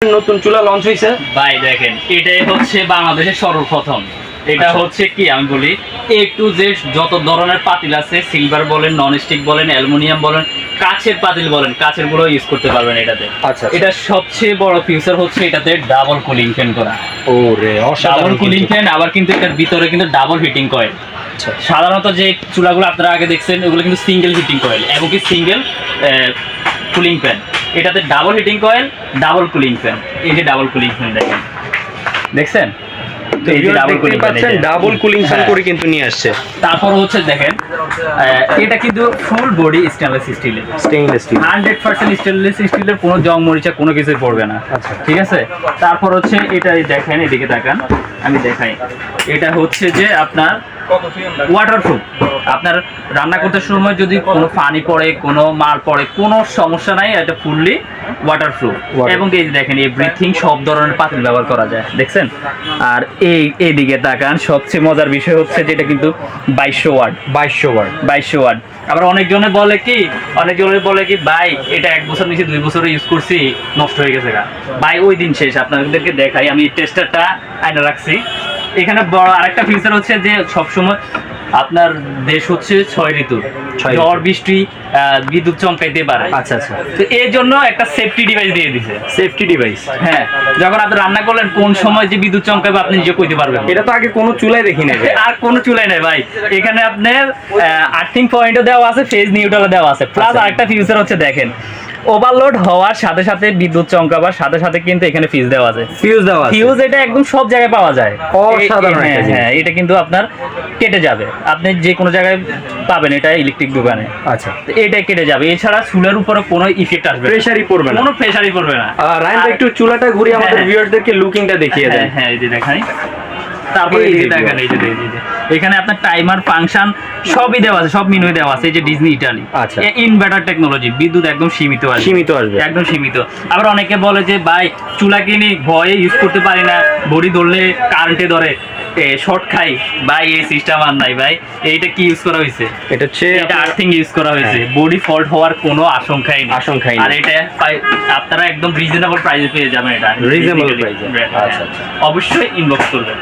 নতুন চুলা লঞ্চ হয়েছে ভাই দেখেন এটাই হচ্ছে বাংলাদেশের সর্বপ্রথম। এটা আচ্ছা। হচ্ছে কি আমি বলি এ টু জেড যত ধরনের পাতিল আছে সিলভার বলেন নন স্টিক বলেন অ্যালুমিনিয়াম বলেন কাচের পাতিল বলেন কাচেরগুলো ইউজ করতে পারবেন এটাতে। আচ্ছা এটা সবচেয়ে বড় ফিউচার হচ্ছে এটাতে ডাবল কুলিং ফ্যান করা। ও রে ডাবল অসাধারণ কুলিং ফ্যান আবার কিন্তু এটার ভিতরে কিন্তু ডাবল হিটিং কয়েল আচ্ছা। সাধারণত যে চুলাগুলো আপনারা আগে দেখছেন ওগুলো কিন্তু সিঙ্গেল হিটিং কয়েল এবং কি সিঙ্গেল কুলিং ফ্যান এটাতে double heating coil double cooling fan এই যে ডাবল কুলিং ফ্যান দেখেন। দেখছেন? তো এই যে viewers ডাবল কুলিং ফ্যান পাচ্ছেন ডাবল কুলিং ফ্যান করে কিন্তু নিয়ে আসছে। তারপর হচ্ছে দেখেন এটা কিন্তু ফুল বডি স্টেনলেস স্টিলের stainless steel hundred percent stainless স্টিলের কোনো জং মরিচা কোনো কিছুই পড়বে না। আচ্ছা। ঠিক আছে? তারপর হচ্ছে এটা দেখেন এদিকে তাকান। আমি দেখাই। এটা হচ্ছে যে আপনার ওয়াটারপ্রুফ আপনার রান্না করতে সময় যদি কোনো পানি পড়ে কোনো মাল পড়ে কোনো সমস্যা নাই এটা ফুললি ওয়াটারপ্রুফ এবং এই যে দেখেন এই ব্রিথিং সব ধরনের পাতিল ব্যবহার করা যায় দেখছেন? আর এই এইদিকে তাকান সবচেয়ে মজার বিষয় হচ্ছে যে এটা কিন্তু বাইশশো ওয়ার্ড বাইশশো বার বাইশশো ওয়াট। আবার অনেকজনে বলে কি অনেকজনে বলে কি ভাই এটা এক বছর নিচে দুই বছর ইউজ করছি নষ্ট হয়ে গেছে ভাই ওই দিন শেষ। আপনাদেরকে দেখাই আমি টেস্টারটা আইনা রাখছি। এখানে বড় আরেকটা ফিচার হচ্ছে যে সবসময় আপনার দেশ হচ্ছে ছয় ঋতু। ছয় ঝড় বৃষ্টি বিদ্যুৎ চমকাইতে পারে। আচ্ছা আচ্ছা। তো এর জন্য একটা সেফটি ডিভাইস দিয়ে দিছে। সেফটি ডিভাইস হ্যাঁ যখন আপনি রান্না করলেন কোন সময় যে বিদ্যুৎ চমকাবে আপনি নিজে কইতে পারবেন এটা তো আগে কোনো চুলাই দেখি নাই। আর কোনো চুলাই নাই ভাই। এখানে আপনার আর্থিং পয়েন্টও দেওয়া আছে ফেজ নিউট্রালও দেওয়া আছে। প্লাস আচ্ছা। আরেকটা ফিউচার হচ্ছে দেখেন ওভারলোড হওয়ার সাথে সাথে বিদ্যুৎ চমকাবার সাথে সাথে কিন্তু এখানে ফিউজ দেওয়া আছে। ফিউজ দেওয়া ফিউজ এটা একদম সব জায়গায় পাওয়া যায়। অসাধারণ হ্যাঁ, হ্যাঁ এটা কিন্তু আপনার কেটে যাবে। আপনি যে কোনো জায়গায় পাবেন এটা ইলেকট্রিক দোকানে। আচ্ছা। তো এটা কেটে যাবে। এছাড়া চুলের উপরে কোনো ইফেক্ট আসবে। প্রেসারই পড়বে না। কোনো প্রেসারই পড়বে না। ভাই একটু চুলাটা ঘুরিয়ে আমাদের হ্যাঁ। ভিউয়ারদেরকে লুকিংটা দেখিয়ে দেন। হ্যাঁ হ্যাঁ এই যে দেখাই। তারপরে এই যে দেখেন এই যে। এখানে আপনার টাইমার ফাংশন সবই দেওয়া আছে সব মেনু দেওয়া আছে এই যে ডিজনি ইটালি আচ্ছা। ইনভার্টার টেকনোলজি বিদ্যুৎ একদম সীমিত আছে। সীমিত আসবে। একদম সীমিত। আবার অনেকে বলে যে ভাই চুলা কিনে ভয়ে ইউজ করতে পারি না। বড়ি ধরলে কারেন্টে ধরে। শর্ট খাই। ভাই এই সিস্টেম আর নাই ভাই। এইটা কি ইউজ করা হয়েছে? এটা হচ্ছে এটা আর্থিং ইউজ করা হয়েছে। বডি ফল্ট হওয়ার কোনো আশঙ্কাই নেই। আশঙ্কাই নেই। আর এটা আপনারা একদম রিজনেবল প্রাইসে পেয়ে যাবেন এটা। Basically, price আচ্ছা, হ্যাঁ। অবশ্যই ইনবক্স করবেন।